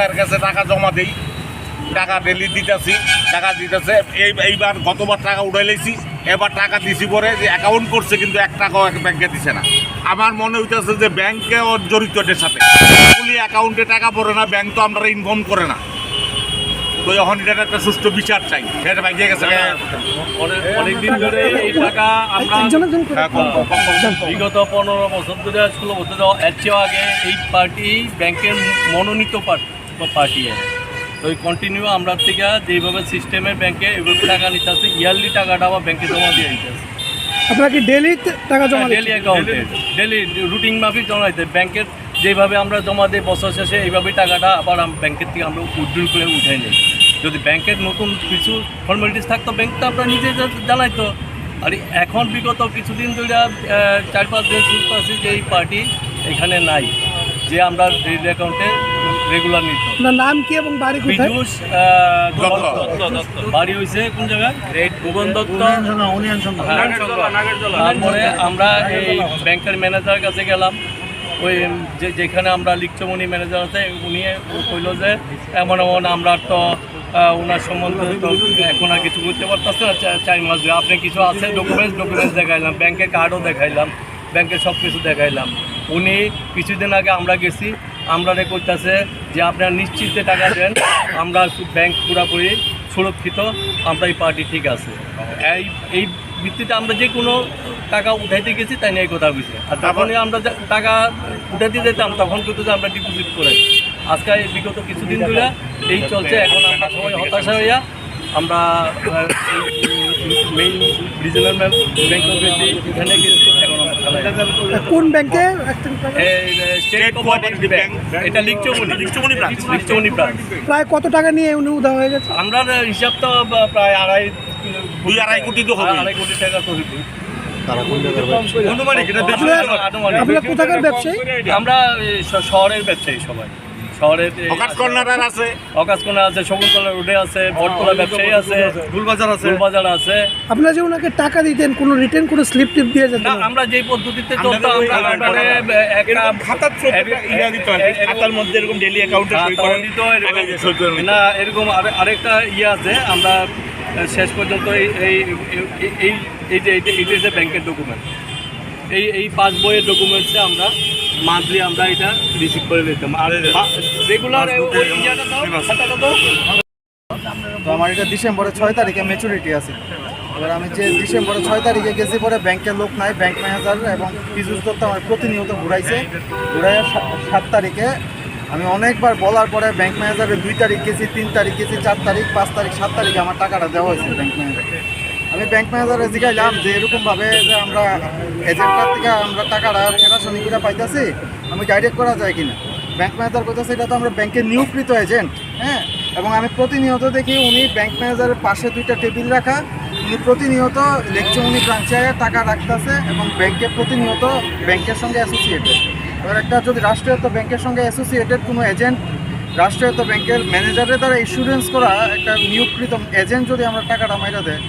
ভাইয়ের কাছে টাকা জমা দেই টাকা ডেলি দিতেছি টাকা দিতেছে এই এইবার গতবার টাকা উঠাই লাইছি এবার টাকা দিছি পরে যে অ্যাকাউন্ট করছে কিন্তু এক টাকাও এক ব্যাংকে দিছে না আমার মনে হইতেছে যে ব্যাংকে ওর জড়িত এটার সাথে পুলি অ্যাকাউন্টে টাকা পড়ে না ব্যাংক তো আমরা ইনফর্ম করে না তো এখন এটার একটা সুষ্ঠু বিচার চাই এটা ব্যাংকে গেছে অনেক অনেকদিন ধরে এই টাকা আমরা হ্যাঁ। বিগত পনেরো বছর ধরে ষোলো বছর এর চেয়েও আগে এই পার্টি ব্যাংকের মনোনীত পার্টি তো ওই কন্টিনিউ আমরা থেকে যেইভাবে সিস্টেমে ব্যাংকে এইভাবে টাকা নিতে আসছে ইয়ারলি টাকাটা আবার ব্যাংকে জমা দিয়ে দিতে আপনারা কি ডেলি টাকা জমা ডেলি অ্যাকাউন্টে ডেলি রুটিন মাফিক জমা দিতে ব্যাংকের যেভাবে আমরা জমা দিই বছর শেষে এইভাবেই টাকাটা আবার ব্যাংকের থেকে আমরা উইথড্রল করে উঠে নিই। যদি ব্যাংকের নতুন কিছু ফর্মালিটিস থাকতো ব্যাংক তো আমরা নিজে জানাইতো আর এখন বিগত কিছুদিন ধরে চার পাঁচ দিন করছি যে এই পার্টি এখানে নাই। যে আমরা ডেলি অ্যাকাউন্টে রেগুলার নিত আপনার নাম কি এবং বাড়ি কোথায়? পীযূষ দত্ত। বাড়ি হয়েছে কোন জায়গায়? ভুবন দত্ত। হ্যাঁ। তারপরে আমরা এই ব্যাংকের ম্যানেজারের কাছে গেলাম। ওই যে যেখানে আমরা লিখচমনি ম্যানেজার আছে উনি কইল যে এমন এমন আমরা তো ওনার সম্বন্ধে তো এখন আর কিছু করতে পারতেছে না। চার মাস ধরে আপনি কিছু আছে? ডকুমেন্টস ডকুমেন্টস দেখাইলাম। ব্যাংকের কার্ডও দেখাইলাম। ব্যাংকের সব কিছু দেখাইলাম। উনি কিছুদিন আগে আমরা গেছি আমরা রে করতেছে যে আপনারা নিশ্চিন্তে টাকা দেন আমরা ব্যাংক পুরাপুরি সুরক্ষিত আমরা এই পার্টি ঠিক আছে। এই এই ভিত্তিতে আমরা যে কোনো টাকা উঠাইতে গেছি তাই নিয়ে কথা বুঝি আর তখনই আমরা টাকা উঠাইতে যেতাম তখন কিন্তু যে আমরা ডিপোজিট করে আজকে বিগত কিছুদিন ধরে এই চলছে এখন আমরা সবাই হতাশা হইয়া আমরা মেইন রিজনাল ব্যাংক এখানে কোন ব্যাংকে? স্টেট কোঅপারেটিভ ব্যাংক এটা লিকচমনি। লিকচমনি ব্রাঞ্চ লিকচমনি ব্রাঞ্চ প্রায় কত টাকা নিয়ে উনি উদা হয়ে গেছে? আমরা হিসাব তো প্রায় আড়াই দুই আড়াই কোটি তো হবে আড়াই কোটি টাকা তো হইবে। কোথাকার ব্যবসায়ী? আমরা শহরের ব্যবসায়ী সবাই। শহরের এই- কর্নার আছে। অকাশকোনা আছে শকুন্তলা রোডে আছে বটতলা ব্যবসায়ী আছে ফুলবাজার আছে। ফুলবাজার আছে। আপনারা যে ওনাকে টাকা দিতেন কোনো রিটার্ন কোনো স্লিপ টিপ দিয়ে যেতেন না আমরা যেই পদ্ধতিতে মানে একটা খাতার ইয়া দিতে হয় এ- এ- খাতার মধ্যে এরকম ডেলি অ্যাকাউন্টে হ্যাঁ, সই করে না এরকম আরেকটা ইয়ে আছে আমরা শেষ পর্যন্ত এই এই এই- এই এই যে এইটা এটা ব্যাংকের ডকুমেন্ট এই এই পাঁচ বইয়ের ডকুমেন্টসে আমরা মান্থলি আমরা এটা রিসিভ করে নিতাম আর রেগুলার তো? আমার এটা ডিসেম্বরের ছয় তারিখে ম্যাচুরিটি আছে। এবার আমি যে ডিসেম্বরের ছয় তারিখে গেছি পরে ব্যাংকের লোক নাই ব্যাংক ম্যানেজার এবং পীযুষ দত্ত আমার প্রতিনিয়ত ঘুরাইছে। ঘুরাইয়া সাত তারিখে আমি অনেকবার বলার পরে ব্যাংক ম্যানেজারের দুই তারিখ গেছি তিন তারিখ গেছি চার তারিখ পাঁচ তারিখ সাত তারিখে আমার টাকাটা দেওয়া হয়েছে ব্যাংক ম্যানেজারকে আমি ব্যাংক ম্যানেজারে জিজ্ঞাইলাম যে এরকমভাবে যে আমরা এজেন্টটার থেকে আমরা টাকাটা ফেরাশনি করে পাইতেছি, আমি ডাইরেক্ট করা যায় কিনা? ব্যাংক ম্যানেজার করতেছে এটা তো আমরা ব্যাংকের নিয়োগকৃত এজেন্ট হ্যাঁ? এবং আমি প্রতিনিয়ত দেখি উনি ব্যাংক ম্যানেজারের পাশে দুইটা টেবিল রাখা, উনি প্রতিনিয়ত লেকচুমনি ব্রাঞ্চে টাকা রাখতেছে এবং ব্যাংকে প্রতিনিয়ত ব্যাংকের সঙ্গে অ্যাসোসিয়েটেড এবার একটা যদি রাষ্ট্রায়ত্ত ব্যাংকের সঙ্গে অ্যাসোসিয়েটেড কোনো এজেন্ট রাষ্ট্রায়ত্ত ব্যাংকের ম্যানেজারের দ্বারা ইন্স্যুরেন্স করা একটা নিয়োগকৃত এজেন্ট যদি আমরা টাকাটা মাইরা দেয়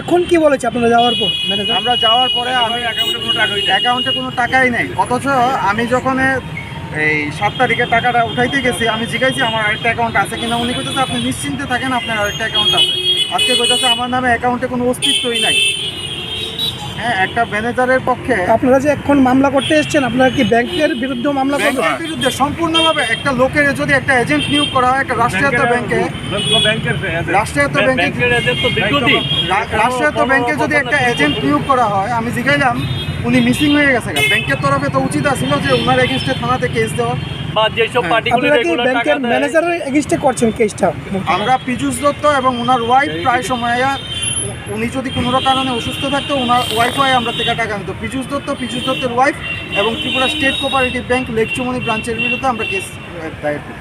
এখন কি বলেছে আপনারা যাওয়ার পর? ম্যানেজার? আমরা যাওয়ার পরে আমি অ্যাকাউন্টে কোনো টাকাই নেই। অথচ আমি যখন এই সাত তারিখে টাকাটা উঠাইতে গেছি, আমি জিজ্ঞাসি আমার আরেকটা অ্যাকাউন্ট আছে কিনা? উনি কইতেছে, আপনি নিশ্চিন্তে থাকেন, আপনার আরেকটা অ্যাকাউন্ট আছে। আজকে কইতেছে, আমার নামে অ্যাকাউন্টে কোনো অস্তিত্বই নাই। হ্যাঁ একটা ম্যানেজারের পক্ষে আপনারা যে এখন মামলা করতে এসেছেন আপনারা কি ব্যাংকের বিরুদ্ধে মামলা করবেন? ব্যাংকের বিরুদ্ধে সম্পূর্ণভাবে একটা লোকের যদি একটা এজেন্ট নিয়োগ করা হয় একটা রাষ্ট্রায়ত্ত ব্যাংকে রাষ্ট্রায়ত্ত রাষ্ট্রায়ত্ত যদি একটা এজেন্ট নিয়োগ করা হয় আমি জিজ্ঞাইলাম উনি মিসিং হয়ে গেছে ব্যাংকের তরফে তো উচিত ছিল যে ওনার এগেনস্টে থানাতে কেস দেওয়া। বা যেসব পার্টিগুলো রেগুলার ব্যাংকের ম্যানেজারের এগেনস্টে করছেন কেসটা আমরা পীযুষ দত্ত এবং ওনার ওয়াইফ প্রায় সময় উনি যদি কোনো কারণে অসুস্থ থাকতো, ওনার ওয়াইফাই আমরা থেকে টাকা নিত পীযুষ দত্ত, পীযুষ দত্তের ওয়াইফ এবং Tripura state cooperative bank Lekchumoni ব্রাঞ্চের বিরুদ্ধে আমরা কেস দায়ের করি।